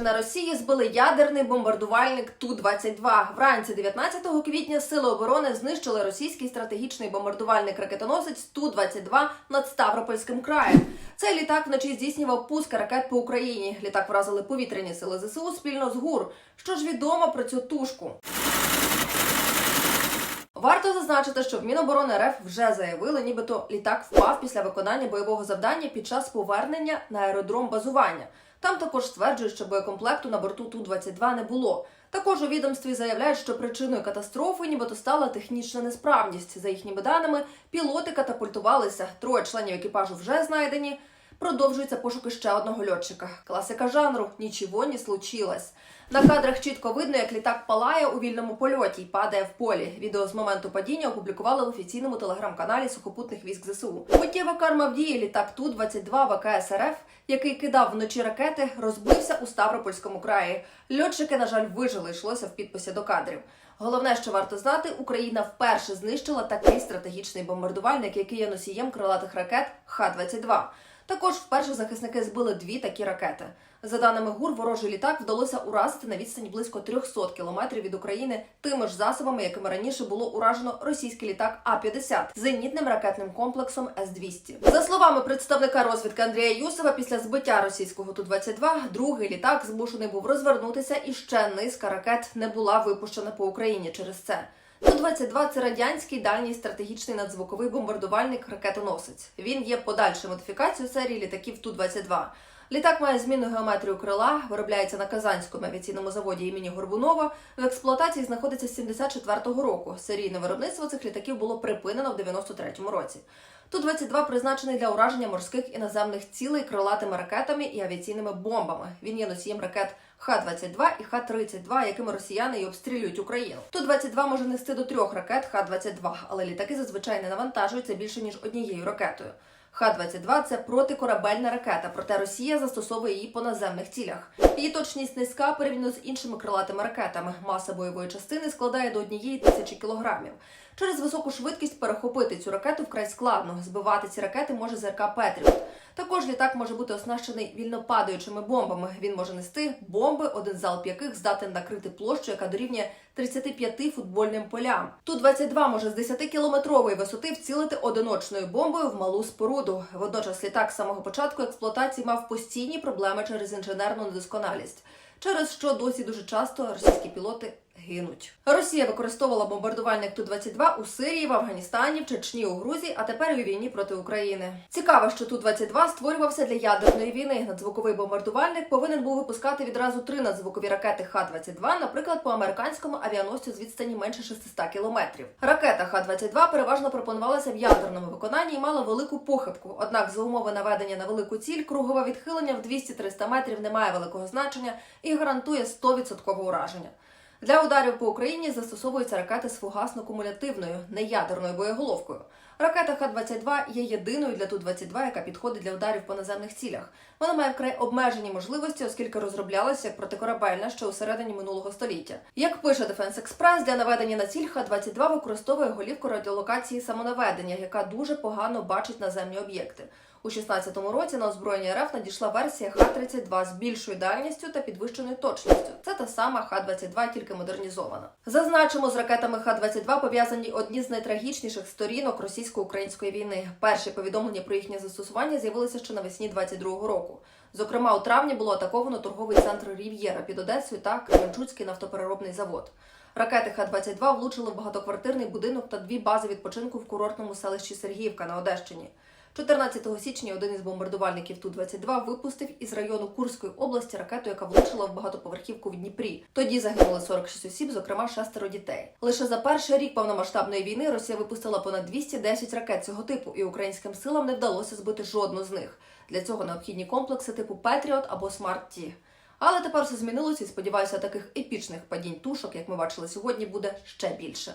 На Росії збили ядерний бомбардувальник Ту-22. Вранці 19 квітня сили оборони знищили російський стратегічний бомбардувальник-ракетоносець Ту-22 над Ставропольським краєм. Цей літак вночі здійснював пуск ракет по Україні. Літак вразили повітряні сили ЗСУ спільно з ГУР. Що ж відомо про цю тушку? Варто зазначити, що в Міноборони РФ вже заявили, нібито літак впав після виконання бойового завдання під час повернення на аеродром базування. Там також стверджують, що боєкомплекту на борту Ту-22 не було. Також у відомстві заявляють, що причиною катастрофи нібито стала технічна несправність. За їхніми даними, пілоти катапультувалися. Троє членів екіпажу вже знайдені. Продовжуються пошуки ще одного льотчика. Класика жанру нічого не случилось. На кадрах чітко видно, як літак палає у вільному польоті і падає в полі. Відео з моменту падіння опублікували в офіційному телеграм-каналі сухопутних військ ЗСУ. Миттєва карма в дії літак Ту-22 ВКС РФ, який кидав вночі ракети, розбився у Ставропольському краї. Льотчики, на жаль, вижили, йшлося в підписі до кадрів. Головне, що варто знати, Україна вперше знищила такий стратегічний бомбардувальник, який є носієм крилатих ракет Х-22. Також вперше захисники збили дві такі ракети. За даними ГУР, ворожий літак вдалося уразити на відстані близько 300 кілометрів від України тими ж засобами, якими раніше було уражено російський літак А-50 зенітним ракетним комплексом С-200. За словами представника розвідки Андрія Юсова, після збиття російського Ту-22 другий літак змушений був розвернутися, і ще низка ракет не була випущена по Україні через це. Ту-22 – це радянський дальній стратегічний надзвуковий бомбардувальник ракетоносець. Він є подальшою модифікацією серії літаків Ту-22. Літак має змінну геометрію крила, виробляється на Казанському авіаційному заводі імені Горбунова. В експлуатації знаходиться з 74-го року. Серійне виробництво цих літаків було припинено в 93-му році. Ту-22 призначений для ураження морських і наземних цілей крилатими ракетами і авіаційними бомбами. Він є носієм ракет Х-22 і Х-32, якими росіяни і обстрілюють Україну. Ту-22 може нести до трьох ракет Х-22, але літаки зазвичай не навантажуються більше ніж однією ракетою. Х-22 – це протикорабельна ракета, проте Росія застосовує її по наземних цілях. Її точність низька порівняно з іншими крилатими ракетами. Маса бойової частини складає до однієї тисячі кілограмів. Через високу швидкість перехопити цю ракету вкрай складно. Збивати ці ракети може ЗРК Петріот. Також літак може бути оснащений вільно падаючими бомбами. Він може нести бомби, один залп яких здатен накрити площу, яка дорівнює 35 футбольним полям. Ту-22 може з 10-кілометрової висоти вцілити одиночною бомбою в малу споруду. Водночас літак з самого початку експлуатації мав постійні проблеми через інженерну недосконалість, через що досі дуже часто російські пілоти гинуть. Росія використовувала бомбардувальник Ту-22 у Сирії, в Афганістані, в Чечні, у Грузії, а тепер у війні проти України. Цікаво, що Ту-22 створювався для ядерної війни. Надзвуковий бомбардувальник повинен був випускати відразу три надзвукові ракети Х-22, наприклад, по американському авіаносцю з відстані менше 600 кілометрів. Ракета Х-22 переважно пропонувалася в ядерному виконанні і мала велику похибку. Однак за умови наведення на велику ціль кругове відхилення в 200-300 метрів не має великого значення і гарантує 100% ураження. Для ударів по Україні застосовуються ракети з фугасно-кумулятивною, неядерною боєголовкою. Ракета Х-22 є єдиною для Ту-22, яка підходить для ударів по наземних цілях. Вона має вкрай обмежені можливості, оскільки розроблялася як протикорабельна ще у середині минулого століття. Як пише Defense Express, для наведення на ціль Х-22 використовує голівку радіолокації самонаведення, яка дуже погано бачить наземні об'єкти. У 16-му році на озброєння РФ надійшла версія Х-32 з більшою дальністю та підвищеною точністю. Це та сама Х-22, тільки модернізована. Зазначимо, з ракетами Х-22 пов'язані одні з найтрагічніших сторінок російсько-української війни. Перші повідомлення про їхнє застосування з'явилися ще навесні 22-го року. Зокрема, у травні було атаковано торговий центр Рів'єра під Одесою та Кременчуцький нафтопереробний завод. Ракети Х-22 влучили в багатоквартирний будинок та дві бази відпочинку в курортному селищі Сергіївка на Одещині. 14 січня один із бомбардувальників Ту-22 випустив із району Курської області ракету, яка влучила в багатоповерхівку в Дніпрі. Тоді загинули 46 осіб, зокрема шестеро дітей. Лише за перший рік повномасштабної війни Росія випустила понад 210 ракет цього типу, і українським силам не вдалося збити жодну з них. Для цього необхідні комплекси типу Петріот або Смарт-Ті. Але тепер все змінилося і сподіваюся, таких епічних падінь тушок, як ми бачили сьогодні, буде ще більше.